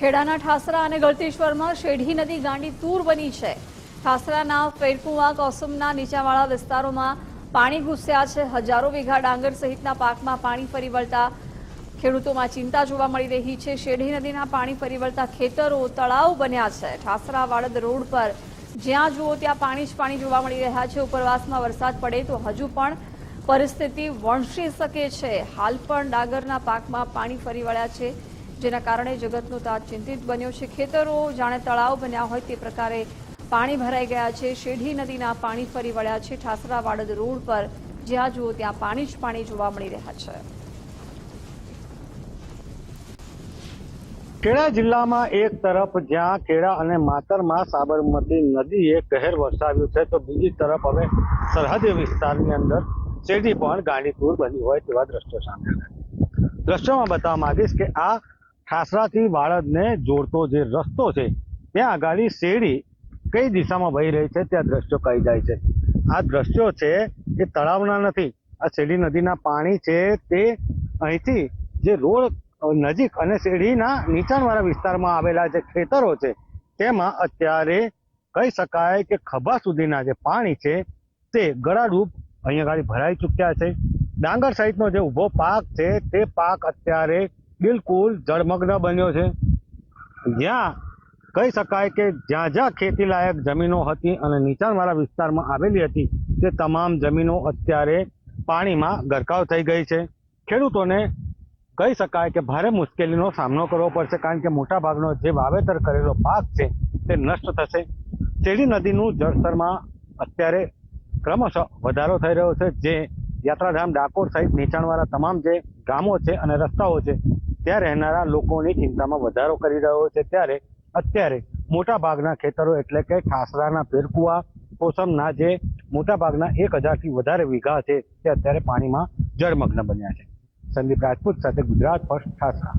ખેડાના ઠાસરા અને ગળતેશ્વરમાં શેઢી નદી ગાંડી તૂર બની છે. ઠાસરાના ફેરકુવા, કોસમના નીચાવાળા વિસ્તારોમાં પાણી ઘૂસ્યા છે. હજારો વીઘા ડાંગર સહિતના પાકમાં પાણી ફરી વળતા ખેડૂતોમાં ચિંતા જોવા મળી રહી છે. શેઢી નદીના પાણી ફરી વળતા ખેતરો તળાવ બન્યા છે. ઠાસરા વાડદ રોડ પર જ્યાં જુઓ ત્યાં પાણી જ પાણી જોવા મળી રહ્યા છે. ઉપરવાસમાં વરસાદ પડે તો હજુ પણ પરિસ્થિતિ વણસી શકે છે. હાલ પણ ડાંગરના પાકમાં પાણી ફરી વળ્યા છે. જેના કારણે જગતનો તાજ ચિંતિત બન્યો છે. ખેતરો, જાણે તળાવ બન્યા હોય તે પ્રકારે પાણી ભરાઈ ગયા છે. શેઢી નદીના પાણી ફરી વળ્યા છે. ઠાસરા વાડદ રોડ પર જ્યાં જુઓ ત્યાં પાણી જ પાણી જોવા મળી રહ્યા છે. ખેડા જિલ્લામાં એક તરફ જ્યાં ખેડા અને માતરમાં સાબરમતી નદીએ કહેર વરસાવ્યું છે, તો બીજી તરફ હવે સરહદી વિસ્તારની અંદર શેરડી પણ ગાંડીપુર બની હોય તેવા દ્રશ્યો સામે આવ્યા દ્રશ્યોમાં બતાવવા માંગીશ કે આ ઠાસરાથી બાળદને જોડતો જે રસ્તો છે, ત્યાં આગળ શેરડી કઈ દિશામાં વહી રહી છે ત્યાં દ્રશ્યો કહી જાય છે. આ દ્રશ્યો છે એ તળાવના નથી, આ શેરડી નદીના પાણી છે તે અહીંથી જે રોડ નજીક અને શેરડીના નીચાણવાળા વિસ્તારમાં આવેલા જે ખેતરો છે, તેમાં અત્યારે કહી શકાય કે ખભા સુધીના જે પાણી છે તે ગળારૂપ અહીંયા ગાડી ભરાઈ ચૂક્યા છે. ડાંગર સહિતનો જે ઊભો પાક છે, તે પાક અત્યારે બિલકુલ જળમગ્ન બન્યો છે. જ્યાં કહી શકાય કે જ્યાં જ્યાં ખેતી લાયક જમીનો હતી અને નીચાણવાળા વિસ્તારમાં આવેલી હતી, તે તમામ જમીનો અત્યારે પાણીમાં ગરકાવ થઈ ગઈ છે. ખેડૂતોને કહી શકાય કે ભારે મુશ્કેલીનો સામનો કરવો પડશે, કારણ કે મોટાભાગનો જે વાવેતર કરેલો પાક છે, તે નષ્ટ થશે. શેરી નદીનું જળસ્તરમાં અત્યારે ક્રમશઃ વધારો થઈ રહ્યો છે, જે યાત્રાધામ ડાકોર સહિત નીચાણવાળા તમામ જે ગામો છે અને રસ્તાઓ છે ત્યાં રહેનારા લોકોની ચિંતામાં વધારો કરી રહ્યો છે. ત્યારે અત્યારે મોટાભાગના ખેતરો એટલે કે ઠાસરાના પેરકુવા કોસમના જે મોટાભાગના એક હજારથી વધારે વીઘા છે, તે અત્યારે પાણીમાં જળમગ્ન બન્યા છે. સંદીપ રાજપૂત સાથે ગુજરાત ફર્સ્ટ ઠાસરા